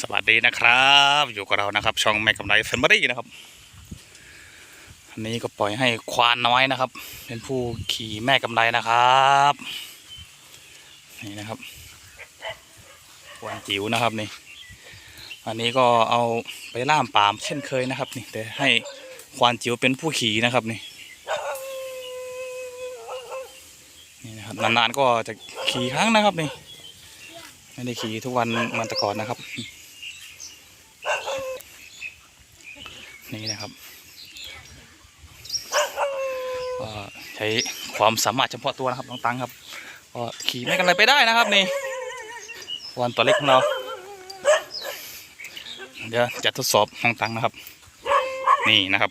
สวัสดีนะครับ อยู่กับเรานะครับ ช่องแม่กำไรแฟมิลี่นะครับอันนี้ก็ปล่อยให้ควานน้อยนะครับ เป็นผู้ขี่แม่กำไรนะครับนี่นะครับควานจิ๋วนะครับนี่ อันนี้ก็เอาไปล่ามปามเช่นเคยนะครับ นี่ แต่ให้ควานจิ๋วเป็นผู้ขี่นะครับนี่นี่นะครับนานๆก็จะขี่ครั้งนะครับนี่ไม่ได้ขี่ทุกวันมันแต่ก่อนนะครับ นี่นะครับก็ใช้ความสามารถเฉพาะตัวนะครับน้องตังครับก็ขี่ไม่กันอะไรไปได้นะครับนี่วันตัวเล็กของเรา เดี๋ยวจะทดสอบน้องตังนะครับ นี่นะครับ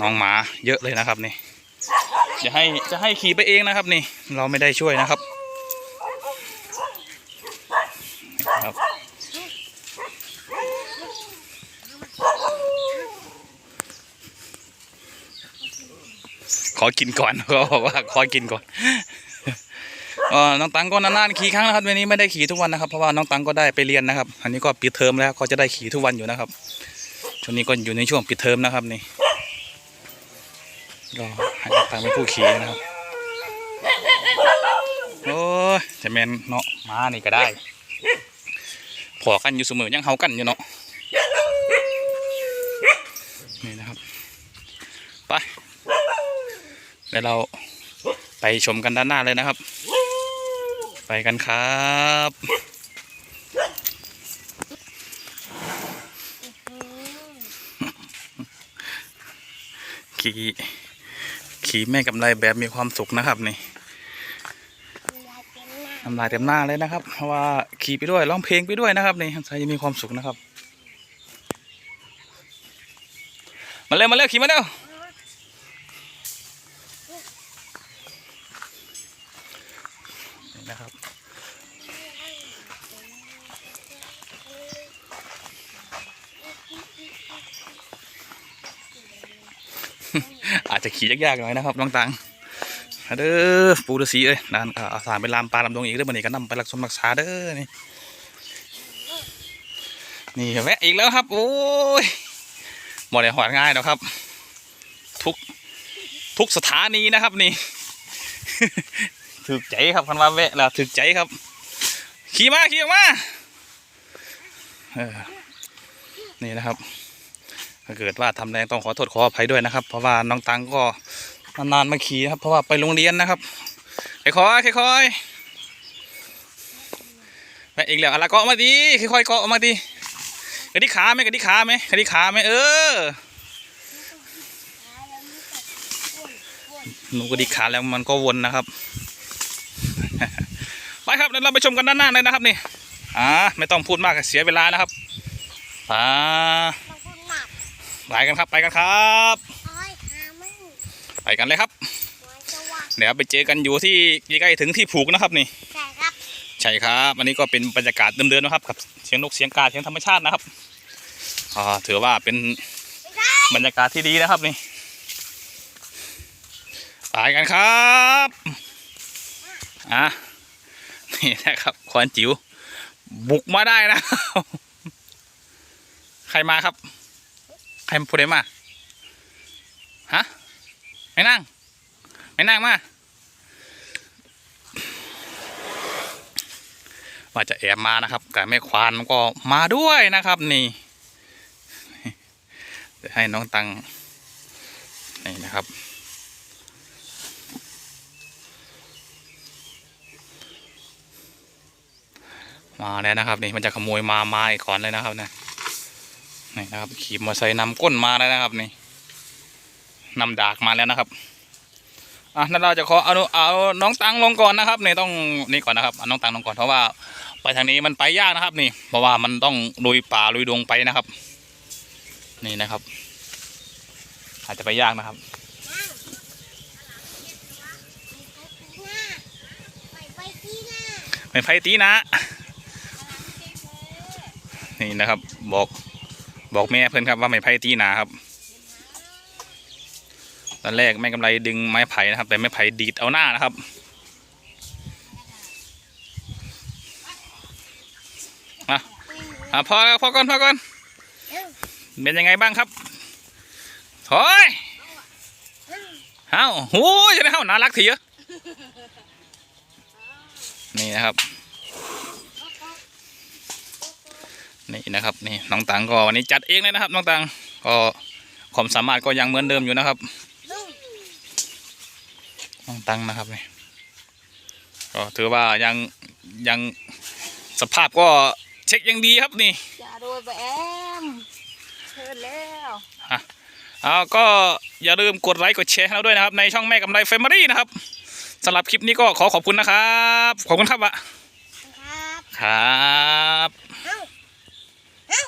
น้องหมาเยอะเลยนะครับนี่จะให้จะให้ขี่ไปเองนะครับนี่ เราไม่ได้ช่วยนะครับ อกินก่อนเขาบอกว่าขอกินก่อนเออน้องตังก็นานๆขี่ครั้งนะครับวันนี้ไม่ได้ขี่ทุกวันนะครับเพราะว่าน้องตังก็ได้ไปเรียนนะครับ อันนี้ก็ปิดเทอมแล้วก็จะได้ขี่ทุกวันอยู่นะครับช่วงนี้ก็อยู่ในช่วงปิดเทอมนะครับนี่ก็ให้น้องตังเป็นผู้ขี่นะครับโอ้ยจะแมนเนาะมานี่ก็ได้พอกันอยู่เสมอยังเฮากันอยู่เนาะนี่นะครับไป เดี๋ยวเราไปชมกันด้านหน้าเลยนะครับ ไปกันครับขี่ขี่แม่กำไรแบบมีความสุขนะครับนี่น้ำลายเต็มหน้าเลยนะครับ เพราะว่าขี่ไปด้วยร้องเพลงไปด้วยนะครับนี่ใครจะมีความสุขนะครับ มาเร็วมาเร็วขี่มาเร็ว นะครับ อาจจะขี่ยากๆหน่อยนะครับน้องตังเด้อปูฤาษีเอ้ยนั่นอ่าอาสารไปลามปลาลำดงอีกเด้อบันนี้ก็นำไปรักสมรักษาเด้อนี่นี่แวะอีกแล้วครับ โอ้ยบ่ได้หอดง่ายนะครับ ทุกทุกสถานีนะครับนี่ ถึกใจครับคันว่าแวะแล้วถึกใจครับ ขี่มาขี่ออกมาเออนี่นะครับถ้าเกิดว่าทำแรงต้องขอโทษขออภัยด้วยนะครับ เพราะว่าน้องตังก็นานๆมาขี่ครับ เพราะว่าไปโรงเรียนนะครับค่อยๆค่อยๆไปอีกแล้วอะไรเกาะมาดีค่อยๆเกาะมาดีกระดิกขาไหมกระดิกขาไหมกระดิกขาไหมเออหนูกระดิขาแล้วมันก็วนนะครับ ไปครับเดี๋ยวเราไปชมกันด้านหน้าเลยนะครับนี่อ่าไม่ต้องพูดมากเสียเวลานะครับอ่าไปกันครับไปกันครับไปกันเลยครับ เดี๋ยวไปเจอกันอยู่ที่ใกล้ถึงที่ผูกนะครับนี่ใช่ครับใช่ครับอันนี้ก็เป็นบรรยากาศเดิมๆนะครับกับเสียงนกเสียงกาเสียงธรรมชาตินะครับอ่าถือว่าเป็นบรรยากาศที่ดีนะครับนี่ไปกันครับอะ นี่นะครับควานจิ๋วบุกมาได้นะ ใครมาครับ ใครพูดได้มาฮะไม่นั่งไม่นั่งมาว่าจะแอบมานะครับแต่แม่ควานก็มาด้วยนะครับ นี่เดี๋ยวให้น้องตังนี่นะครับ มาแล้วนะครับนี่มันจะขโมยมามาอีกก่อนเลยนะครับนะนี่นะครับขี่มอเตอร์ไซค์นำก้นมาแล้วนะครับนี่นำดากมาแล้วนะครับอะนั่นเราจะขอเอาเอาน้องตังลงก่อนนะครับนี่ต้องนี่ก่อนนะครับเอาน้องตังลงก่อนเพราะว่าไปทางนี้มันไปยากนะครับนี่ เพราะว่ามันต้องลุยป่าลุยดงไปนะครับ นี่นะครับ อาจจะไปยากนะครับไปไปที่หน้าไม่ไฟตีนะ นี่นะครับ บอกบอกแม่เพื่อนครับว่าไม่ไผ่ตีหนาครับ ตอนแรกแม่กำไรดึงไม้ไผ่นะครับ แต่ไม้ไผ่ดีดเอาหน้านะครับไปอะพอพอก่อนพอก่อนเป็นยังไงบ้างครับถอยเอ้าโอ้ยจะได้เข้าน่ารักทีเยอะนี่นะครับ นี่นะครับนี่น้องตังก็วันนี้จัดเองเลยนะครับ น้องตังก็ความสามารถก็ยังเหมือนเดิมอยู่นะครับลุงน้องตังนะครับนี่ก็ถือว่ายังยังสภาพก็เช็คยังดีครับนี่อย่าโดยไปแอมเชิญแล้วเอาก็อย่าลืมกดไลค์กดแชร์ให้เราด้วยนะครับ ในช่องแม่กำไรเฟมิลี่นะครับสำหรับคลิปนี้ก็ขอขอบคุณนะครับ ขอบคุณครับอะครับครับ